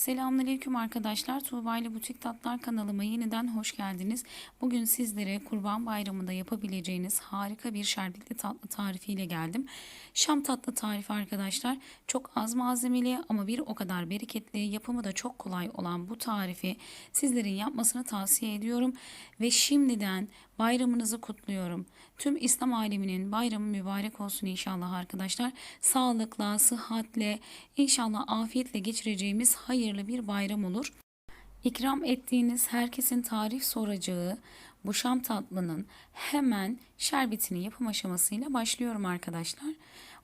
Selamünaleyküm arkadaşlar. Tuğba ile Butik Tatlar kanalıma yeniden hoş geldiniz. Bugün sizlere Kurban Bayramı'nda yapabileceğiniz harika bir şerbetli tatlı tarifiyle geldim. Şam tatlı tarifi arkadaşlar. Çok az malzemeli ama bir o kadar bereketli, yapımı da çok kolay olan bu tarifi sizlerin yapmasını tavsiye ediyorum. Ve şimdiden bayramınızı kutluyorum. Tüm İslam aleminin bayramı mübarek olsun inşallah arkadaşlar. Sağlıkla, sıhhatle, inşallah afiyetle geçireceğimiz hayırlı bir bayram olur. İkram ettiğiniz herkesin tarif soracağı bu şam tatlının hemen şerbetini yapım aşamasıyla başlıyorum arkadaşlar.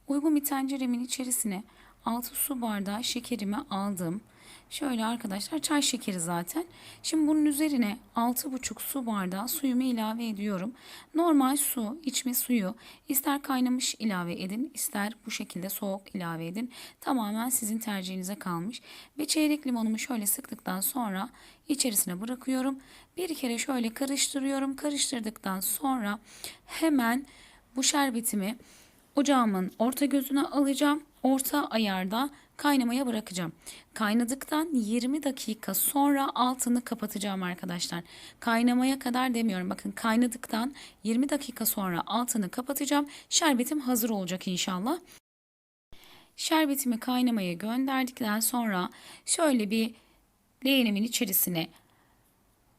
Uygun bir tenceremin içerisine 6 su bardağı şekerimi aldım. Şöyle arkadaşlar çay şekeri zaten. Şimdi bunun üzerine 6,5 su bardağı suyumu ilave ediyorum. Normal su, içme suyu ister kaynamış ilave edin ister bu şekilde soğuk ilave edin. Tamamen sizin tercihinize kalmış. Ve çeyrek limonumu şöyle sıktıktan sonra içerisine bırakıyorum. Bir kere şöyle karıştırıyorum. Karıştırdıktan sonra hemen bu şerbetimi ocağımın orta gözüne alacağım. Orta ayarda kaynamaya bırakacağım. Kaynadıktan 20 dakika sonra altını kapatacağım arkadaşlar. Kaynamaya kadar demiyorum. Bakın kaynadıktan 20 dakika sonra altını kapatacağım. Şerbetim hazır olacak inşallah. Şerbetimi kaynamaya gönderdikten sonra şöyle bir leğenimin içerisine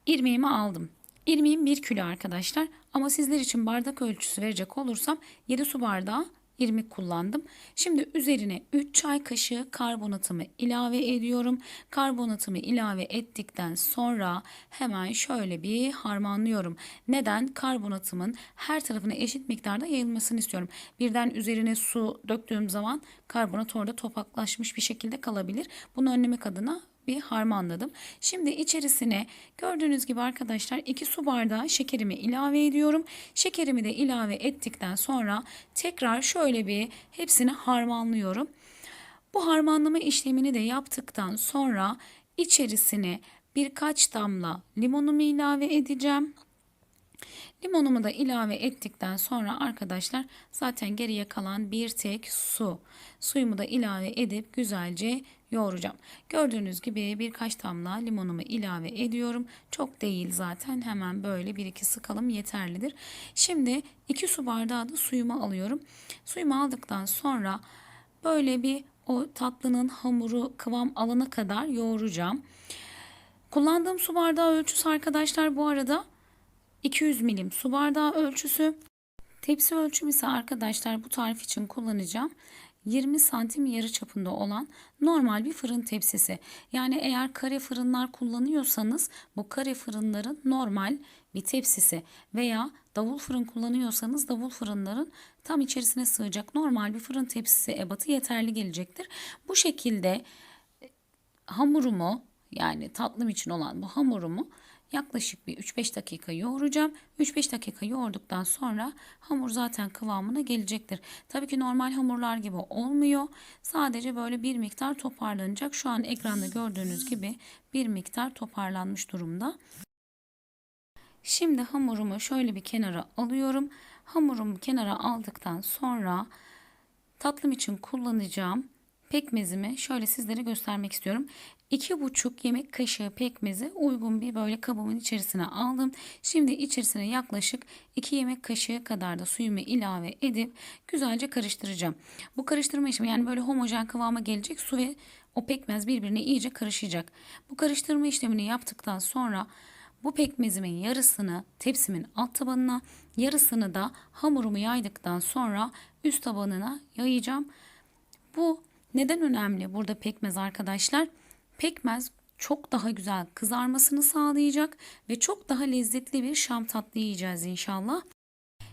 irmiğimi aldım. İrmiğim 1 kilo arkadaşlar ama sizler için bardak ölçüsü verecek olursam 7 su bardağı irmik kullandım. Şimdi üzerine 3 çay kaşığı karbonatımı ilave ediyorum. Karbonatımı ilave ettikten sonra hemen şöyle bir harmanlıyorum. Neden? Karbonatımın her tarafına eşit miktarda yayılmasını istiyorum. Birden üzerine su döktüğüm zaman karbonat orada topaklaşmış bir şekilde kalabilir. Bunu önlemek adına bir harmanladım. Şimdi içerisine gördüğünüz gibi arkadaşlar 2 su bardağı şekerimi ilave ediyorum. Şekerimi de ilave ettikten sonra tekrar şöyle bir hepsini harmanlıyorum. Bu harmanlama işlemini de yaptıktan sonra içerisine birkaç damla limonumu ilave edeceğim. Limonumu da ilave ettikten sonra arkadaşlar zaten geriye kalan bir tek su. Suyumu da ilave edip güzelce yoğuracağım. Gördüğünüz gibi birkaç damla limonumu ilave ediyorum. Çok değil zaten hemen böyle bir iki sıkalım yeterlidir. Şimdi 2 su bardağı da suyumu alıyorum. Suyumu aldıktan sonra böyle bir o tatlının hamuru kıvam alana kadar yoğuracağım. Kullandığım su bardağı ölçüsü arkadaşlar bu arada 200 milim su bardağı ölçüsü. Tepsi ölçüm ise arkadaşlar bu tarif için kullanacağım. 20 santim yarı çapında olan normal bir fırın tepsisi. Yani eğer kare fırınlar kullanıyorsanız bu kare fırınların normal bir tepsisi veya davul fırın kullanıyorsanız davul fırınların tam içerisine sığacak normal bir fırın tepsisi ebatı yeterli gelecektir. Bu şekilde hamurumu yani tatlım için olan bu hamurumu yaklaşık bir 3-5 dakika yoğuracağım. 3-5 dakika yoğurduktan sonra hamur zaten kıvamına gelecektir. Tabii ki normal hamurlar gibi olmuyor. Sadece böyle bir miktar toparlanacak. Şu an ekranda gördüğünüz gibi bir miktar toparlanmış durumda. Şimdi hamurumu şöyle bir kenara alıyorum. Hamurumu kenara aldıktan sonra tatlım için kullanacağım pekmezimi şöyle sizlere göstermek istiyorum. 2,5 yemek kaşığı pekmezi uygun bir böyle kabımın içerisine aldım. Şimdi içerisine yaklaşık 2 yemek kaşığı kadar da suyumu ilave edip güzelce karıştıracağım. Bu karıştırma işlemi yani böyle homojen kıvama gelecek su ve o pekmez birbirine iyice karışacak. Bu karıştırma işlemini yaptıktan sonra bu pekmezimin yarısını tepsimin alt tabanına, yarısını da hamurumu yaydıktan sonra üst tabanına yayacağım. Bu neden önemli burada pekmez arkadaşlar? Pekmez çok daha güzel kızarmasını sağlayacak ve çok daha lezzetli bir şam tatlı yiyeceğiz inşallah.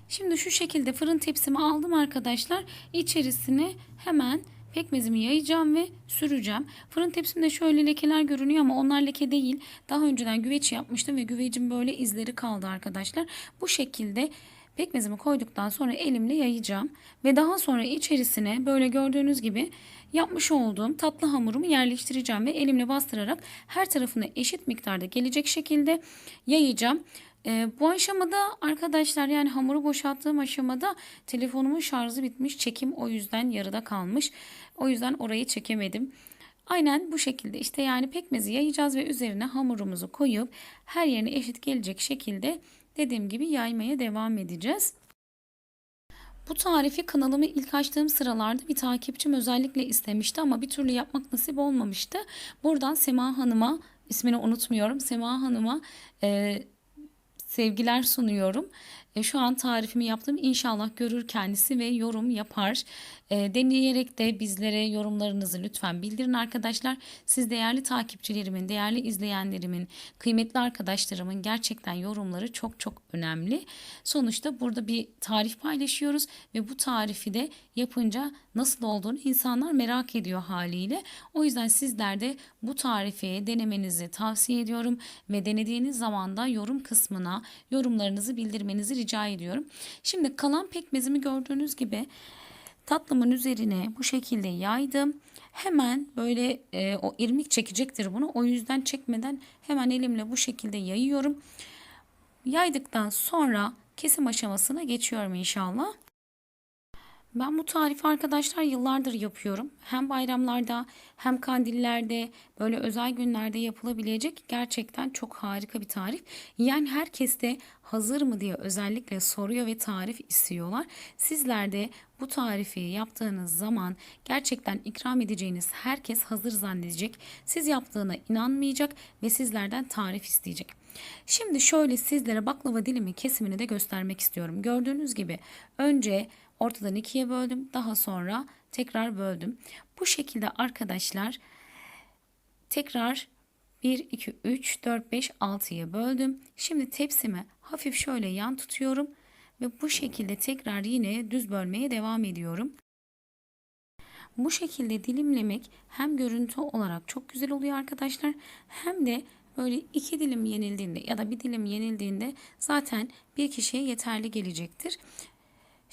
Şimdi şu şekilde fırın tepsimi aldım arkadaşlar. İçerisine hemen pekmezimi yayacağım ve süreceğim. Fırın tepsimde şöyle lekeler görünüyor ama onlar leke değil. Daha önceden güveç yapmıştım ve güvecin böyle izleri kaldı arkadaşlar. Bu şekilde Pekmezimi koyduktan sonra elimle yayacağım ve daha sonra içerisine böyle gördüğünüz gibi yapmış olduğum tatlı hamurumu yerleştireceğim ve elimle bastırarak her tarafına eşit miktarda gelecek şekilde yayacağım. Ee, bu aşamada arkadaşlar yani hamuru boşalttığım aşamada telefonumun şarjı bitmiş. Çekim o yüzden yarıda kalmış. O yüzden orayı çekemedim. Aynen bu şekilde işte yani pekmezi yayacağız ve üzerine hamurumuzu koyup her yerine eşit gelecek şekilde dediğim gibi yaymaya devam edeceğiz. Bu tarifi kanalımı ilk açtığım sıralarda bir takipçim özellikle istemişti ama bir türlü yapmak nasip olmamıştı. Buradan Sema Hanım'a ismini unutmuyorum. Sema Hanım'a e, sevgiler sunuyorum. E, şu an tarifimi yaptım. İnşallah görür kendisi ve yorum yapar. E, deneyerek de bizlere yorumlarınızı lütfen bildirin arkadaşlar. Siz değerli takipçilerimin, değerli izleyenlerimin, kıymetli arkadaşlarımın gerçekten yorumları çok çok önemli. Sonuçta burada bir tarif paylaşıyoruz ve bu tarifi de yapınca nasıl olduğunu insanlar merak ediyor haliyle. O yüzden sizler de bu tarifi denemenizi tavsiye ediyorum ve denediğiniz zaman da yorum kısmına yorumlarınızı bildirmenizi rica ediyorum. Şimdi kalan pekmezimi gördüğünüz gibi tatlımın üzerine bu şekilde yaydım. Hemen böyle e, o irmik çekecektir bunu. O yüzden çekmeden hemen elimle bu şekilde yayıyorum. Yaydıktan sonra kesim aşamasına geçiyorum inşallah. Ben bu tarifi arkadaşlar yıllardır yapıyorum. Hem bayramlarda hem kandillerde böyle özel günlerde yapılabilecek gerçekten çok harika bir tarif. Yani herkes de hazır mı diye özellikle soruyor ve tarif istiyorlar. Sizler de bu tarifi yaptığınız zaman gerçekten ikram edeceğiniz herkes hazır zannedecek. Siz yaptığına inanmayacak ve sizlerden tarif isteyecek. Şimdi şöyle sizlere baklava dilimi kesimini de göstermek istiyorum. Gördüğünüz gibi önce ortadan ikiye böldüm. Daha sonra tekrar böldüm. Bu şekilde arkadaşlar tekrar 1, 2, 3, 4, 5, 6'ya böldüm. Şimdi tepsimi hafif şöyle yan tutuyorum. Ve bu şekilde tekrar yine düz bölmeye devam ediyorum. Bu şekilde dilimlemek hem görüntü olarak çok güzel oluyor arkadaşlar. Hem de böyle iki dilim yenildiğinde ya da bir dilim yenildiğinde zaten bir kişiye yeterli gelecektir.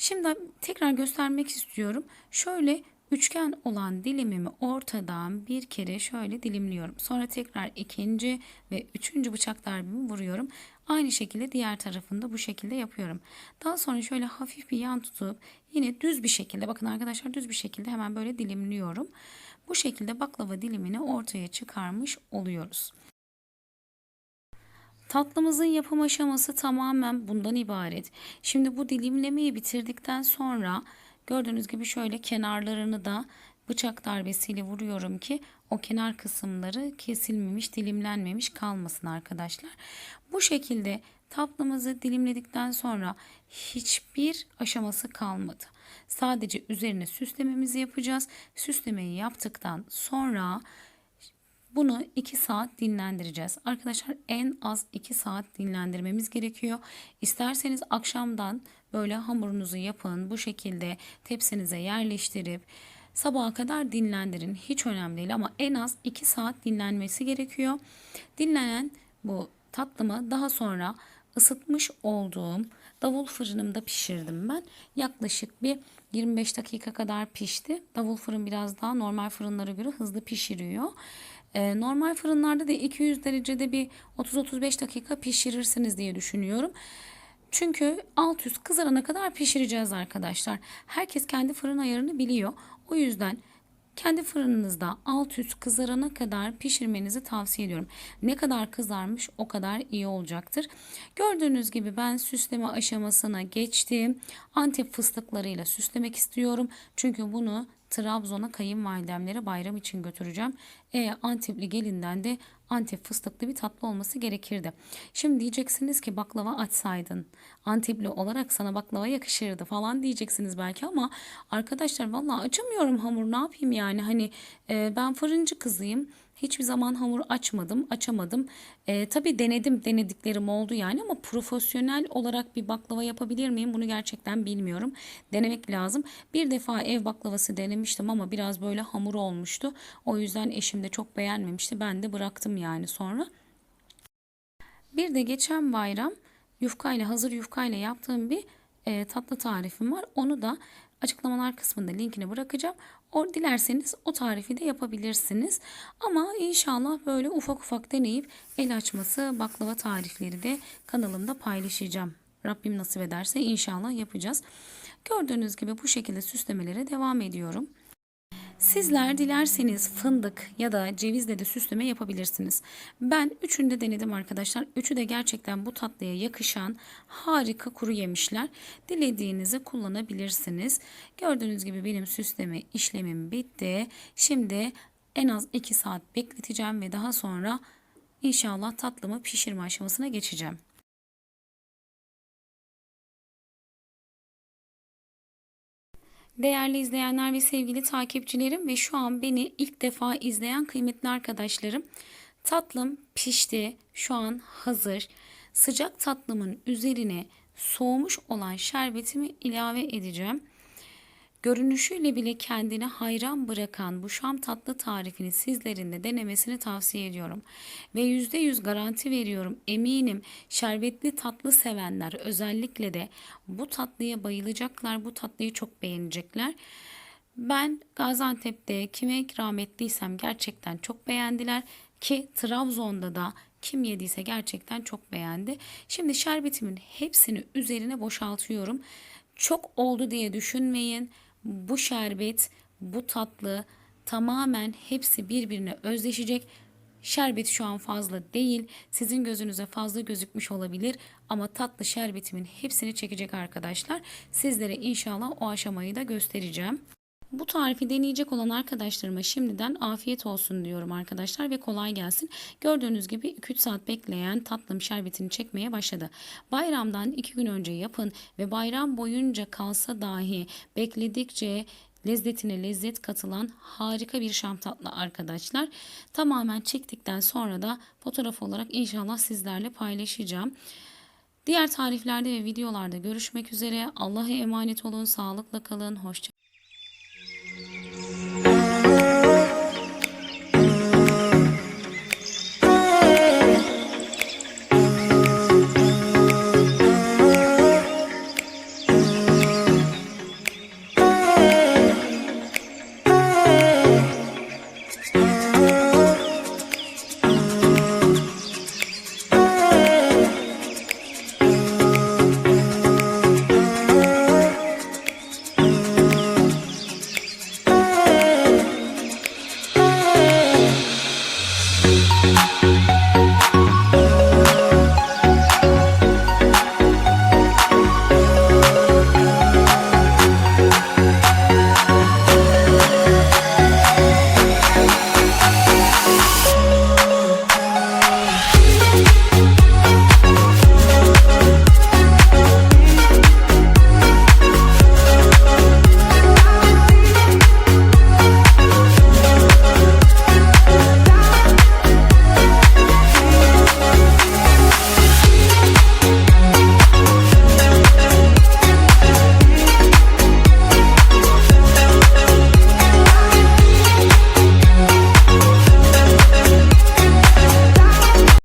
Şimdi tekrar göstermek istiyorum. Şöyle üçgen olan dilimimi ortadan bir kere şöyle dilimliyorum. Sonra tekrar ikinci ve üçüncü bıçak darbemi vuruyorum. Aynı şekilde diğer tarafında bu şekilde yapıyorum. Daha sonra şöyle hafif bir yan tutup yine düz bir şekilde bakın arkadaşlar düz bir şekilde hemen böyle dilimliyorum. Bu şekilde baklava dilimini ortaya çıkarmış oluyoruz. Tatlımızın yapım aşaması tamamen bundan ibaret. Şimdi bu dilimlemeyi bitirdikten sonra gördüğünüz gibi şöyle kenarlarını da bıçak darbesiyle vuruyorum ki o kenar kısımları kesilmemiş, dilimlenmemiş kalmasın arkadaşlar. Bu şekilde tatlımızı dilimledikten sonra hiçbir aşaması kalmadı. Sadece üzerine süslememizi yapacağız. Süslemeyi yaptıktan sonra bunu 2 saat dinlendireceğiz. Arkadaşlar en az 2 saat dinlendirmemiz gerekiyor. İsterseniz akşamdan böyle hamurunuzu yapın. Bu şekilde tepsinize yerleştirip sabaha kadar dinlendirin. Hiç önemli değil ama en az 2 saat dinlenmesi gerekiyor. Dinlenen bu tatlımı daha sonra ısıtmış olduğum davul fırınımda pişirdim ben. Yaklaşık bir 25 dakika kadar pişti. Davul fırın biraz daha normal fırınlara göre hızlı pişiriyor. Ee, normal fırınlarda da 200 derecede bir 30-35 dakika pişirirsiniz diye düşünüyorum. Çünkü alt üst kızarana kadar pişireceğiz arkadaşlar. Herkes kendi fırın ayarını biliyor. O yüzden kendi fırınınızda alt üst kızarana kadar pişirmenizi tavsiye ediyorum. Ne kadar kızarmış o kadar iyi olacaktır. Gördüğünüz gibi ben süsleme aşamasına geçtim. Antep fıstıklarıyla süslemek istiyorum. Çünkü bunu Trabzon'a kayınvalidemlere bayram için götüreceğim. E, Antepli gelinden de Antep fıstıklı bir tatlı olması gerekirdi. Şimdi diyeceksiniz ki baklava açsaydın. Antepli olarak sana baklava yakışırdı falan diyeceksiniz belki ama arkadaşlar vallahi açamıyorum hamur ne yapayım yani hani e, ben fırıncı kızıyım. Hiçbir zaman hamur açmadım, açamadım. E, tabii denedim, denediklerim oldu yani ama profesyonel olarak bir baklava yapabilir miyim? Bunu gerçekten bilmiyorum. Denemek lazım. Bir defa ev baklavası denemiştim ama biraz böyle hamur olmuştu. O yüzden eşim de çok beğenmemişti. Ben de bıraktım yani sonra. Bir de geçen bayram yufkayla hazır yufkayla yaptığım bir e, tatlı tarifim var. Onu da açıklamalar kısmında linkini bırakacağım. O, dilerseniz o tarifi de yapabilirsiniz. Ama inşallah böyle ufak ufak deneyip el açması baklava tarifleri de kanalımda paylaşacağım. Rabbim nasip ederse inşallah yapacağız. Gördüğünüz gibi bu şekilde süslemelere devam ediyorum. Sizler dilerseniz fındık ya da cevizle de süsleme yapabilirsiniz. Ben üçünü de denedim arkadaşlar. Üçü de gerçekten bu tatlıya yakışan harika kuru yemişler. Dilediğinizi kullanabilirsiniz. Gördüğünüz gibi benim süsleme işlemim bitti. Şimdi en az 2 saat bekleteceğim ve daha sonra inşallah tatlımı pişirme aşamasına geçeceğim. Değerli izleyenler ve sevgili takipçilerim ve şu an beni ilk defa izleyen kıymetli arkadaşlarım. Tatlım pişti. Şu an hazır. Sıcak tatlımın üzerine soğumuş olan şerbetimi ilave edeceğim. Görünüşüyle bile kendini hayran bırakan bu şam tatlı tarifini sizlerin de denemesini tavsiye ediyorum. Ve %100 garanti veriyorum. Eminim şerbetli tatlı sevenler özellikle de bu tatlıya bayılacaklar. Bu tatlıyı çok beğenecekler. Ben Gaziantep'te kime ikram ettiysem gerçekten çok beğendiler ki Trabzon'da da kim yediyse gerçekten çok beğendi. Şimdi şerbetimin hepsini üzerine boşaltıyorum. Çok oldu diye düşünmeyin. Bu şerbet, bu tatlı tamamen hepsi birbirine özleşecek. Şerbet şu an fazla değil. Sizin gözünüze fazla gözükmüş olabilir ama tatlı şerbetimin hepsini çekecek arkadaşlar. Sizlere inşallah o aşamayı da göstereceğim. Bu tarifi deneyecek olan arkadaşlarıma şimdiden afiyet olsun diyorum arkadaşlar ve kolay gelsin. Gördüğünüz gibi 2-3 saat bekleyen tatlım şerbetini çekmeye başladı. Bayramdan 2 gün önce yapın ve bayram boyunca kalsa dahi bekledikçe lezzetine lezzet katılan harika bir şam tatlı arkadaşlar. Tamamen çektikten sonra da fotoğraf olarak inşallah sizlerle paylaşacağım. Diğer tariflerde ve videolarda görüşmek üzere. Allah'a emanet olun, sağlıkla kalın, hoşça